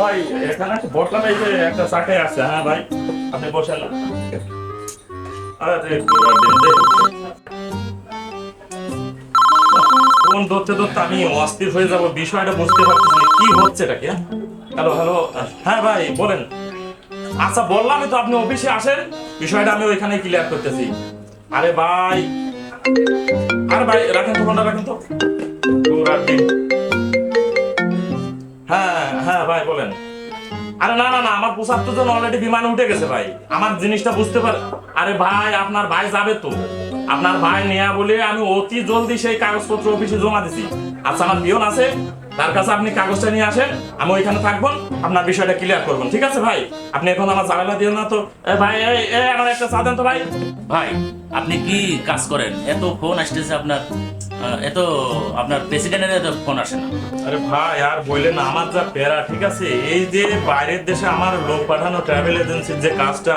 ভাই, এখানে বসলাম এই যে একটা চাকরি আছে। হ্যাঁ ভাই, আপনি দে। ফোন ধরতে ধরতে আমি অস্থির হয়ে যাব, বিষয়টা বুঝতে পারতেছি না, কি হচ্ছে এটা কি? হ্যালো হ্যালো হ্যাঁ ভাই, বলেন। আচ্ছা বললামই তো আপনি অফিসে আসেন, বিষয়টা আমি ওইখানে ক্লিয়ার করতেছি। আরে ভাই আরে ভাই, রাখেন তো ফোনটা, রাখেন তো। আরে না না না, আমার পঁচাত্তর জন অলরেডি বিমানে উঠে গেছে ভাই। আমার জিনিসটা বুঝতে পার আরে ভাই, আপনার ভাই যাবে তো। আপনার ভাই নেয়া বলে আমি অতি জলদি সেই কাগজপত্র অফিসে জমা দিছি। আচ্ছা আমার পিয়ন আছে, তার কাছে আপনি কাগজটা নিয়ে আসেন, আমি ওইখানে থাকব, আপনার বিষয়টা ক্লিয়ার করবেন ঠিক আছে ভাই? আপনি এখন আমার ঝামেলা দিও না তো। ভাই আমার একটা দেন তো ভাই। ভাই, আপনি কি কাজ করেন? এত ফোন আসতেছে আপনার। এত আপনার প্রেসিডেন্টের এত ফোন আসে না। আরে ভাই, আর বললেন আমার যা প্যারা, ঠিক আছে? এই যে বাইরের দেশে আমার লোক পাঠানো ট্রাভেল এজেন্সির যে কাজটা,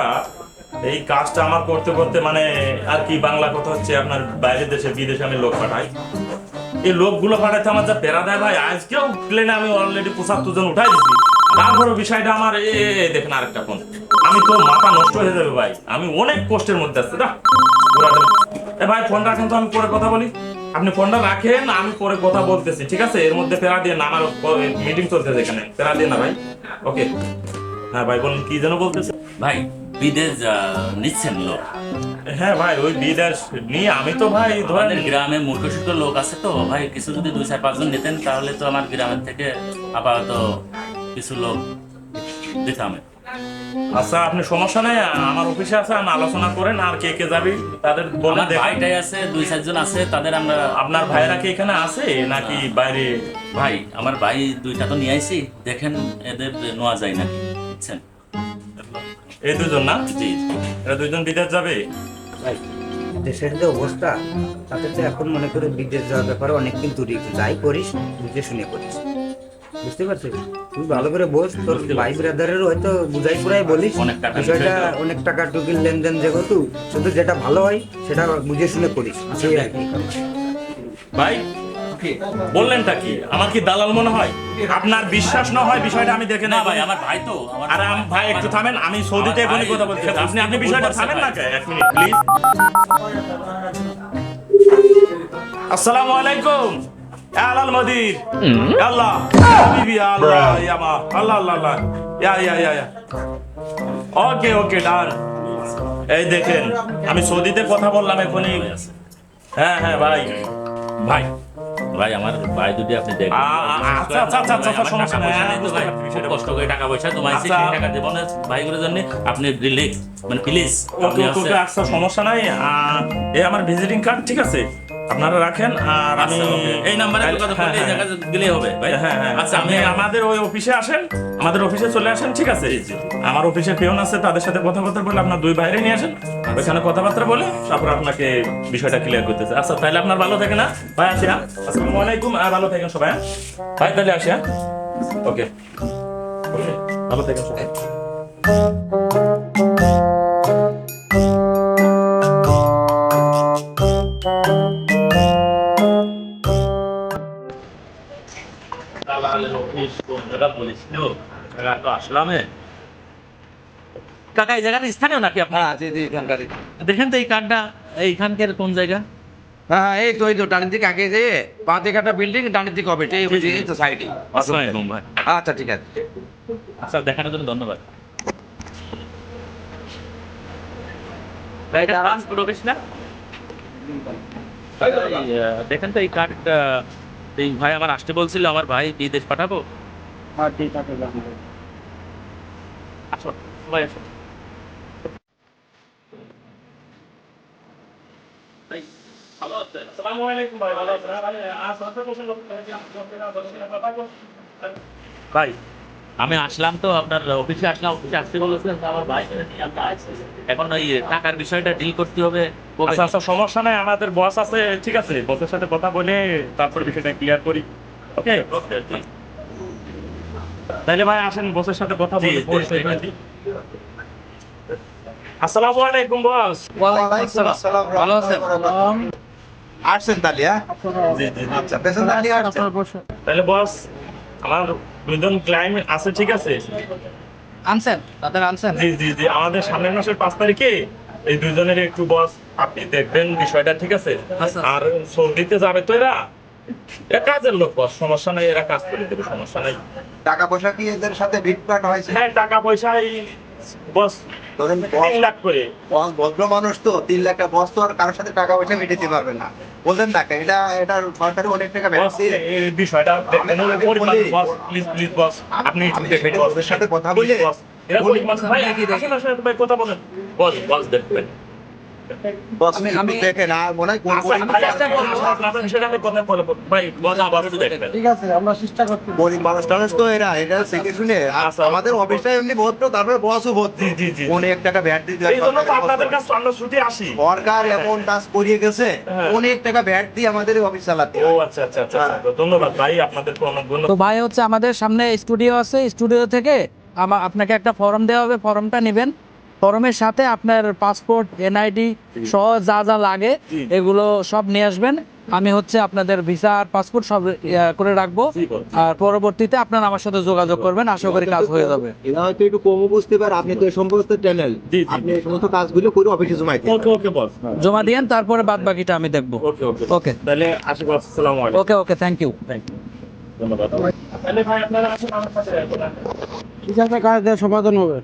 এই কাজটা আমার করতে করতে মানে আর কি বাংলা কথা হচ্ছে, আপনার বাইরের দেশে, বিদেশে আমি লোক পাঠাই। এই লোকগুলো পাঠাইতে আমার যা প্যারা দেয় ভাই, আজকেও প্লেনে আমি অলরেডি পঁচাত্তর জন উঠাই দিচ্ছি তারপরে বিষয়টা আমার, এ দেখেন আরেকটা ফোন আমি তো মাথা নষ্ট হয়ে যাবে ভাই, আমি অনেক কষ্টের মধ্যে আছি, না? এ ভাই ফোন রাখেন তো, আমি পরে কথা বলি। আপনি ফোনটা রাখেন আমি পরে কথা বলতেছি ঠিক আছে? এর মধ্যে ফেরা দিয়ে না আমার মিটিং চলতেছে এখানে। ফেরা দিয়ে না ভাই? ওকে হ্যাঁ ভাই বলুন কি যেন বলতেছে? ভাই বিদেশ নিচ্ছেন লোক? হ্যাঁ ভাই ওই বিদেশ নিয়ে আমি তো ভাই ধরেন গ্রামে গ্রামে মূর্খসূক্ষ লোক আছে তো। ভাই কিছু যদি দুই চার পাঁচজন নিতেন তাহলে তো আমার গ্রামের থেকে আপাতত কিছু লোক দিতাম। আচ্ছা আপনি সমস্যা নেই আমার অফিসে আছে আমি আলোচনা করেন আর কে কে যাবি তাদের বলে আমার দেখেন। ভাইটাই আছে দুই চারজন আছে তাদের আমরা আপনার ভাইরা কি এখানে আছে নাকি বাইরে? ভাই আমার ভাই দুইটা তো নিয়ে আইছি দেখেন এদের নেওয়া যায় নাকি? বুঝছেন এই দুজন না? জি। এরা দুজন বিদেশ যাবে? ভাই দেশের যে অবস্থা তাতে তো এখন মনে করে বিদেশ যাওয়ার ব্যাপারে অনেক কিন্তু যাই করিস বুঝে শুনে করিস। বুঝতে পারছিস তুই ভালো করে বস তোর ভাই ব্রাদারের হয়তো বুঝাই পুরাই বলিস। বিষয়টা। অনেক টাকা টুকির লেনদেন যেহেতু শুধু যেটা ভালো হয় সেটা বুঝে শুনে করিস। কি ভাই বললেনটা কি? আমার কি দালাল মনে হয়? আপনার বিশ্বাস না হয় বিষয়টা আমি দেখে না ভাই আমার ভাই তো আরে ভাই একটু থামেন আমি সৌদিতে এখনই কথা বলছি। আপনি আপনি বিষয়টা থামেন না এক মিনিট প্লিজ আসসালামু আলাইকুম। আলাল মদির। আল্লাহ। হাবিবি আল্লাহ ইয়া মা। আল্লাহ আল্লাহ আল্লাহ। ইয়া ইয়া ইয়া ইয়া। ওকে ওকে ডান। এই দেখেন আমি সৌদিতে কথা বললাম এখনই। হ্যাঁ হ্যাঁ ভাই। ভাই ভাই আমার ভাই যদি আপনি দেখেন আ- আ- আচ্ছা, আচ্ছা, আচ্ছা, আচ্ছা, সমস্যা নাই। পারছি খুব কষ্ট করে টাকা পয়সা তোমায় আচ্ছা। সেই টাকা দেবো না ভাইগুলোর জন্য আপনি রিল্যাক্স মানে প্লিজ ওকে ওকে আচ্ছা সমস্যা নাই। এই আমার ভিজিটিং কার্ড ঠিক আছে? আপনারা রাখেন আর আমি এই নাম্বারে হ্যাঁ, কথা হ্যাঁ, বলে এই জায়গায় গেলেই হবে ভাই। হ্যাঁ হ্যাঁ আচ্ছা আপনি আমি আমাদের ওই অফিসে আসেন আমাদের অফিসে চলে আসেন ঠিক আছে? আমার অফিসে পেয়ন আছে তাদের সাথে কথাবার্তা বলে আপনার দুই বাইরে নিয়ে আসেন ওইখানে কথাবার্তা বলে তারপর আপনাকে বিষয়টা ক্লিয়ার করতেছে। আচ্ছা তাহলে আপনার ভালো থাকে না ভাই আসি হ্যাঁ? আসসালামু আলাইকুম আর ভালো থাকেন সবাই হ্যাঁ? ভাই তাহলে আসি হ্যাঁ? ওকে। ওকে ভালো থাকেন সবাই। কাকা এই জায়গাটা স্থানীয় নাকি আপনি হ্যাঁ জি জি এখানকারই। দেখেন তো এই কার্ডটা এইখানকার কোন জায়গা? হ্যাঁ এই তো এই তো ডানের দিকে আগে যেয়ে বাঁ দিকে একটা বিল্ডিং ডানের দিকে হবে এই বুঝি এই তো সাইডে আসসালামু ভাই। আচ্ছা ঠিক আছে। আচ্ছা দেখানোর জন্য ধন্যবাদ। ভাই না? দেখেন তো এই কার্ড এই ভাই আমার আসতে বলছিল আমার ভাই বিদেশ পাঠাবো। ভাই আসো। ভাই, ভালো আসসালামু আলাইকুম ভাই ভালো আছেন? ভাই আজ সন্ধ্যা ভাই আমি আসলাম তো আপনার অফিসে আসলাম অফিসে আসতে বলেছিলেন আমার ভাই। এখন ওই টাকার বিষয়টা ডিল করতে হবে আচ্ছা আচ্ছা সমস্যা নাই আমাদের বস আছে ঠিক আছে বসের সাথে কথা বলে তারপর বিষয়টা ক্লিয়ার করি। ওকে জি। তাহলে ভাই আসেন বসের সাথে কথা বলি। আসসালামু আলাইকুম বস ভালো আছেন? আসছেন তাহলে হ্যাঁ? জি জি জি। আচ্ছা পেছন আসছেন তাহলে বস আমার দুজন ক্লায়েন্ট আছে ঠিক আছে? আনছেন? তাদের আনছেন? জি জি জি। আমাদের সামনের মাসের পাঁচ তারিখে এই দুজনের একটু বস আপনি দেখবেন বিষয়টা ঠিক আছে? আচ্ছা। আর সৌদিতে যাবে তো এরা? কাজের লোক বস। সমস্যা নাই এরা কাজ করে দেবে সমস্যা নাই। টাকা পয়সা কি এদের সাথে ভিটপাট হয়েছে? হ্যাঁ টাকা পয়সা বস ধরেন তিন লাখ করে। বস ভদ্র মানুষ তো তিন লাখ টাকা বস তো আর কারোর সাথে টাকা পয়সা মিটাতে পারবে না। বলতেন না এটা এটা সরকারি অনেক টাকা এই বিষয়টা। বস প্লিজ প্লিজ বস আপনি সাথে কথা বলে- বস এরা বলি। গরিব মানুষ। ভাই আসেন আসেন ভাই কথা বলেন। বস বস দেখবেন। আমাদের অফিসটা এমনি ভদ্র তারপরে বসও ভর্তি জি, জি, জি। অনেক টাকা ভ্যাট দিতে হয় সরকারি এমন কাজ করিয়ে গেছে হ্যাঁ। অনেক টাকা ভ্যাট দিয়ে আমাদের অফিস চালাতে ও আচ্ছা আচ্ছা আচ্ছা আচ্ছা। ধন্যবাদ ভাই তো ভাই হচ্ছে আমাদের সামনে স্টুডিও আছে স্টুডিও থেকে আপনাকে একটা ফর্ম দেওয়া হবে ফর্মটা নেবেন। ফর্মের সাথে আপনার পাসপোর্ট এনআইডি সহ যা যা লাগে এগুলো সব নিয়ে আসবেন। আমি হচ্ছে আপনাদের ভিসা আর পাসপোর্ট সব করে রাখব। আর পরবর্তীতে আপনারা আমার সাথে যোগাযোগ করবেন আশা করি কাজ হয়ে যাবে। এরা হয়তো একটু কমও বুঝতে পারে আপনি তো সমস্ত চ্যানেল জি, জি। আপনি সমস্ত কাজগুলো করে অফিসে জমাইতে ওকে ওকে বস। জমা দিয়েন তারপরে বাদ বাকিটা আমি দেখব। ওকে ওকে ওকে। তাহলে আসি বস আসসালামু আলাইকুম। Okay okay thank you thank you ধন্যবাদ। তাহলে ভাই আপনারা আসুন আমার সাথে ঠিক আছে কাজ দেওয়ার সমাধান হবে।